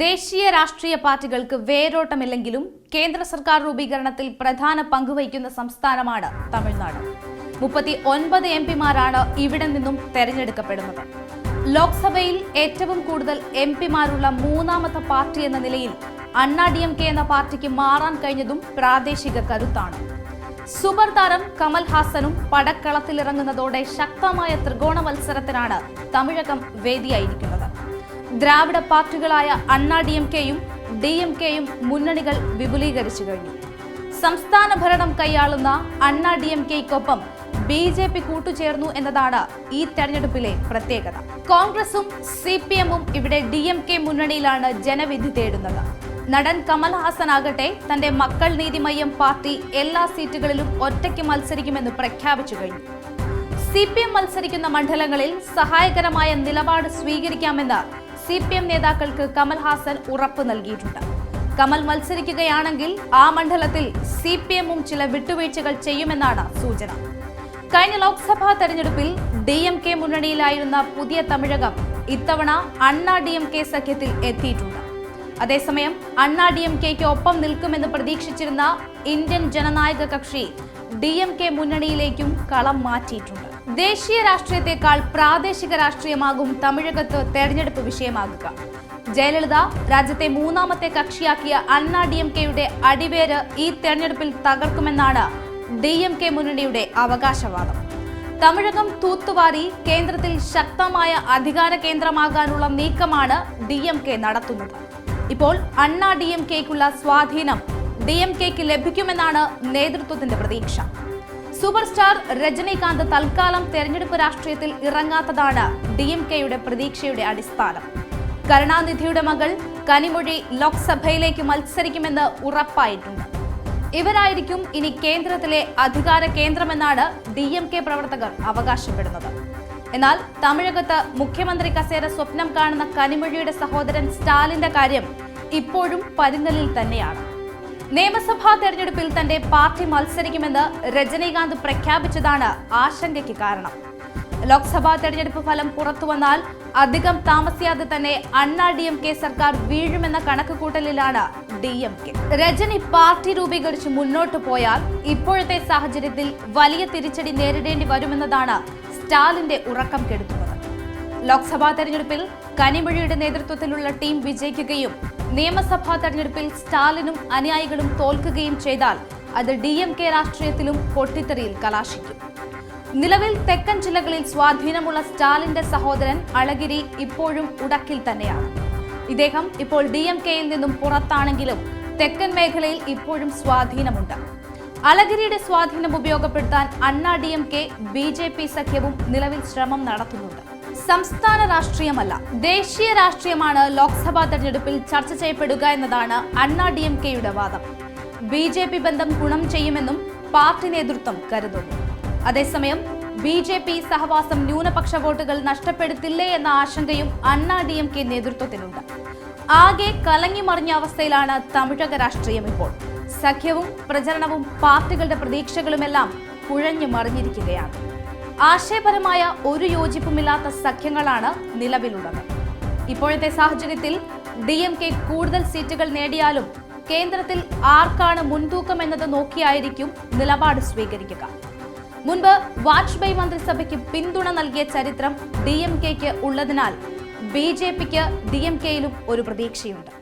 ദേശീയ രാഷ്ട്രീയ പാർട്ടികൾക്ക് വേരോട്ടമില്ലെങ്കിലും കേന്ദ്ര സർക്കാർ രൂപീകരണത്തിൽ പ്രധാന പങ്കുവഹിക്കുന്ന സംസ്ഥാനമാണ് തമിഴ്നാട്. മുപ്പത്തി ഒൻപത് എം പിമാരാണ് ഇവിടെ നിന്നും തെരഞ്ഞെടുക്കപ്പെടുന്നത്. ലോക്സഭയിൽ ഏറ്റവും കൂടുതൽ എം പിമാരുള്ള മൂന്നാമത്തെ പാർട്ടി എന്ന നിലയിൽ അണ്ണാ ഡി എം കെ എന്ന പാർട്ടിക്ക് മാറാൻ കഴിഞ്ഞതും പ്രാദേശിക കരുത്താണ്. സൂപ്പർ താരം കമൽ ഹാസനും പടക്കളത്തിലിറങ്ങുന്നതോടെ ശക്തമായ ത്രികോണ മത്സരത്തിനാണ് തമിഴകം വേദിയായിരിക്കുന്നത്. ദ്രാവിഡ പാർട്ടികളായ അണ്ണാ ഡി എം കെയും ഡി എം കെയും മുന്നണികൾ വിപുലീകരിച്ചു കഴിഞ്ഞു. സംസ്ഥാന ഭരണം കൈയാളുന്ന അണ്ണാ ഡി എം കെയ്ക്കൊപ്പം ബി ജെ പി കൂട്ടുചേർന്നു എന്നതാണ് ഈ തെരഞ്ഞെടുപ്പിലെ പ്രത്യേകത. കോൺഗ്രസും സി പി എമ്മും ഇവിടെ ഡി എം കെ മുന്നണിയിലാണ് ജനവിധി തേടുന്നത്. നടൻ കമൽഹാസൻ ആകട്ടെ തന്റെ മക്കൾ നീതിമയ്യം പാർട്ടി എല്ലാ സീറ്റുകളിലും ഒറ്റയ്ക്ക് മത്സരിക്കുമെന്ന് പ്രഖ്യാപിച്ചു കഴിഞ്ഞു. സി പി എം മത്സരിക്കുന്ന മണ്ഡലങ്ങളിൽ സഹായകരമായ നിലപാട് സ്വീകരിക്കാമെന്ന് സി പി എം നേതാക്കൾക്ക് കമൽഹാസൻ ഉറപ്പ് നൽകിയിട്ടുണ്ട്. കമൽ മത്സരിക്കുകയാണെങ്കിൽ ആ മണ്ഡലത്തിൽ സി പി എമ്മും ചില വിട്ടുവീഴ്ചകൾ ചെയ്യുമെന്നാണ് സൂചന. കഴിഞ്ഞ ലോക്സഭാ തെരഞ്ഞെടുപ്പിൽ ഡി എം കെ മുന്നണിയിലായിരുന്ന പുതിയ തമിഴകം ഇത്തവണ അണ്ണാ ഡി എം കെ സഖ്യത്തിൽ എത്തിയിട്ടുണ്ട്. അതേസമയം അണ്ണാ ഡി എം കെക്ക് ഒപ്പം നിൽക്കുമെന്ന് പ്രതീക്ഷിച്ചിരുന്ന ഇന്ത്യൻ ജനനായക കക്ഷി ഡി എം കെ മുന്നണിയിലേക്കും കളം മാറ്റിയിട്ടുണ്ട്. ദേശീയ രാഷ്ട്രീയത്തെക്കാൾ പ്രാദേശിക രാഷ്ട്രീയമാകും തമിഴകത്ത് തെരഞ്ഞെടുപ്പ് വിഷയമാകുക. ജയലളിത രാജ്യത്തെ മൂന്നാമത്തെ കക്ഷിയാക്കിയ അണ്ണാ ഡി എം കെയുടെ അടിവേര് ഈ തെരഞ്ഞെടുപ്പിൽ തകർക്കുമെന്നാണ് ഡി എം കെ മുന്നണിയുടെ അവകാശവാദം. തമിഴകം തൂത്തുവാരി കേന്ദ്രത്തിൽ ശക്തമായ അധികാര കേന്ദ്രമാകാനുള്ള നീക്കമാണ് ഡി എം കെ നടത്തുന്നത്. ഇപ്പോൾ അണ്ണാ ഡി എം കെക്കുള്ള സ്വാധീനം ഡി എം കെക്ക് ലഭിക്കുമെന്നാണ് നേതൃത്വത്തിന്റെ പ്രതീക്ഷ. സൂപ്പർ സ്റ്റാർ രജനീകാന്ത് തൽക്കാലം തെരഞ്ഞെടുപ്പ് രാഷ്ട്രീയത്തിൽ ഇറങ്ങാത്തതാണ് ഡി എം കെയുടെ പ്രതീക്ഷയുടെ അടിസ്ഥാനം. കരുണാനിധിയുടെ മകൾ കനിമൊഴി ലോക്സഭയിലേക്ക് മത്സരിക്കുമെന്ന് ഉറപ്പായിട്ടുണ്ട്. ഇവരായിരിക്കും ഇനി കേന്ദ്രത്തിലെ അധികാര കേന്ദ്രമെന്നാണ് ഡി എം കെ പ്രവർത്തകർ അവകാശപ്പെടുന്നത്. എന്നാൽ തമിഴകത്ത് മുഖ്യമന്ത്രി കസേര സ്വപ്നം കാണുന്ന കനിമൊഴിയുടെ സഹോദരൻ സ്റ്റാലിന്റെ കാര്യം ഇപ്പോഴും പരിങ്ങലിൽ തന്നെയാണ്. നിയമസഭാ തെരഞ്ഞെടുപ്പിൽ തന്റെ പാർട്ടി മത്സരിക്കുമെന്ന് രജനീകാന്ത് പ്രഖ്യാപിച്ചതാണ് ആശങ്കയ്ക്ക് കാരണം. ലോക്സഭാ തെരഞ്ഞെടുപ്പ് ഫലം പുറത്തുവന്നാൽ അധികം താമസിയാതെ തന്നെ അണ്ണാ ഡി എം കെ സർക്കാർ വീഴുമെന്ന കണക്കുകൂട്ടലിലാണ് D M K. Rajini party രൂപീകരിച്ച് മുന്നോട്ട് പോയാൽ ഇപ്പോഴത്തെ സാഹചര്യത്തിൽ വലിയ തിരിച്ചടി നേരിടേണ്ടി വരുമെന്നതാണ് സ്റ്റാലിന്റെ ഉറക്കം കെടുത്തുന്നത്. ലോക്സഭാ തെരഞ്ഞെടുപ്പിൽ കനിമൊഴിയുടെ നേതൃത്വത്തിലുള്ള ടീം വിജയിക്കുകയും നിയമസഭാ തെരഞ്ഞെടുപ്പിൽ സ്റ്റാലിനും അനുയായികളും തോൽക്കുകയും ചെയ്താൽ അത് ഡി എം കെ രാഷ്ട്രീയത്തിലും പൊട്ടിത്തെറിയിൽ കലാശിക്കും. നിലവിൽ തെക്കൻ ജില്ലകളിൽ സ്വാധീനമുള്ള സ്റ്റാലിന്റെ സഹോദരൻ അളഗിരി ഇപ്പോഴും ഉടക്കിൽ തന്നെയാണ്. ഇദ്ദേഹം ഇപ്പോൾ ഡി എം കെയിൽ നിന്നും പുറത്താണെങ്കിലും തെക്കൻ മേഖലയിൽ ഇപ്പോഴും സ്വാധീനമുണ്ട്. അളഗിരിയുടെ സ്വാധീനം ഉപയോഗപ്പെടുത്താൻ Anna D M K B J P സഖ്യവും നിലവിൽ ശ്രമം നടത്തുന്നുണ്ട്. സംസ്ഥാന രാഷ്ട്രീയമല്ല ദേശീയ രാഷ്ട്രീയമാണ് ലോക്സഭാ തെരഞ്ഞെടുപ്പിൽ ചർച്ച ചെയ്യപ്പെടുക എന്നതാണ് അണ്ണാ ഡി എം കെയുടെ വാദം. ബി ജെ പി ബന്ധം ഗുണം ചെയ്യുമെന്നും പാർട്ടി നേതൃത്വം കരുതുന്നു. അതേസമയം ബി ജെ പി സഹവാസം ന്യൂനപക്ഷ വോട്ടുകൾ നഷ്ടപ്പെടുത്തില്ലേ എന്ന ആശങ്കയും അണ്ണാ ഡി എം കെ നേതൃത്വത്തിനുണ്ട്. ആകെ കലങ്ങിമറിഞ്ഞ അവസ്ഥയിലാണ് തമിഴക രാഷ്ട്രീയം ഇപ്പോൾ. സഖ്യവും പ്രചരണവും പാർട്ടികളുടെ പ്രതീക്ഷകളുമെല്ലാം കുഴഞ്ഞു മറിഞ്ഞിരിക്കുകയാണ് ആശയപരമായ ഒരു യോജിപ്പുമില്ലാത്ത സഖ്യങ്ങളാണ് നിലവിലുള്ളത്. ഇപ്പോഴത്തെ സാഹചര്യത്തിൽ ഡി എം കെ കൂടുതൽ സീറ്റുകൾ നേടിയാലും കേന്ദ്രത്തിൽ ആർക്കാണ് മുൻതൂക്കം എന്നത് നോക്കിയായിരിക്കും നിലപാട് സ്വീകരിക്കുക. മുൻപ് വാജ്പേയി മന്ത്രിസഭയ്ക്ക് പിന്തുണ നൽകിയ ചരിത്രം ഡി എം കെക്ക് ഉള്ളതിനാൽ ബി ജെ പിക്ക് ഡി എം കെയിലും ഒരു പ്രതീക്ഷയുണ്ട്.